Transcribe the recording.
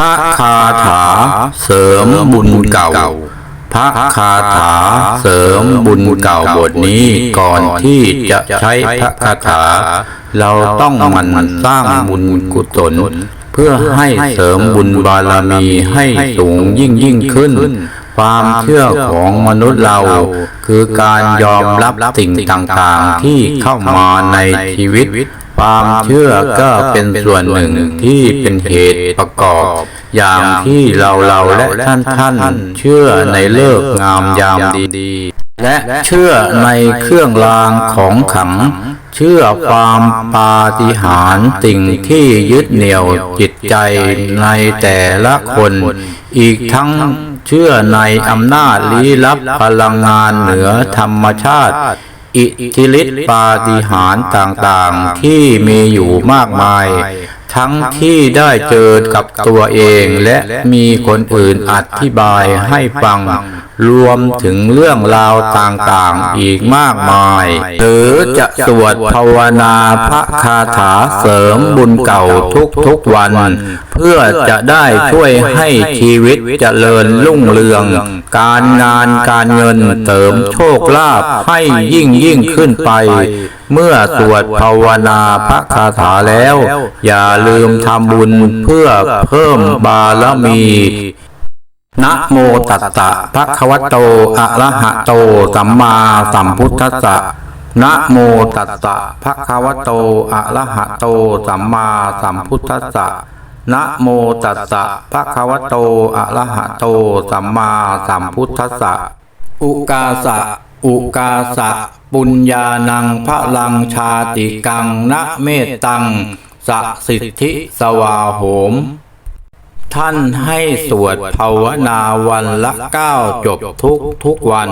พระคาถาเสริมบุญเก่า พระคาถาเสริมบุญเก่าบทนี้ก่อนที่จะใช้พระคาถา เราต้องมันสร้างบุญกุศลเพื่อให้เสริมบุญบารมีให้สูงยิ่งยิ่งขึ้น ความเชื่อของมนุษย์เรา คือการยอมรับสิ่งต่างๆที่เข้ามาในชีวิต ความเชื่อก็เป็นส่วนหนึ่งที่เป็นเหตุประกอบ อย่างที่เราเราและท่านท่านเชื่อในเลิกษ์งามยามดี และเชื่อในเครื่องรางของขลัง เชื่อความปาฏิหาริย์สิ่งที่ยึดเหนี่ยวจิตใจในแต่ละคน อีกทั้งเชื่อในอำนาจลี้ลับพลังงานเหนือธรรมชาติ อิทธิฤทธิปาฏิหาริย์ต่างๆ ที่มีอยู่มากมาย ทั้งที่ได้เจอกับตัวเองและมีคนอื่นอธิบายให้ฟัง รวมถึงเรื่องราวต่างๆอีกมากมาย หรือจะสวดภาวนาพระคาถาเสริมบุญเก่าทุกๆวัน เพื่อจะได้ช่วยให้ชีวิตเจริญรุ่งเรือง การงานการเงินเสริมโชคลาภให้ยิ่งยิ่งขึ้นไป เมื่อสวดภาวนาพระคาถาแล้ว อย่าลืมทำบุญเพื่อเพิ่มบารมี นะโมตัสสะภะคะวะโต อะระหะโต สัมมาสัมพุทธัสสะนะโมตัสสะภะคะวะโต อะระหะโต สัมมาสัมพุทธัสสะนะโมตัสสะภะคะวะโต อะระหะโต สัมมาสัมพุทธัสสะอุกาสะ อุกาสะ ปุญญานังพระลังชาติกัง นะเมตตัง สะสิทธิสวาโหม ท่านให้สวดภาวนาวันละเก้าจบทุกทุกวัน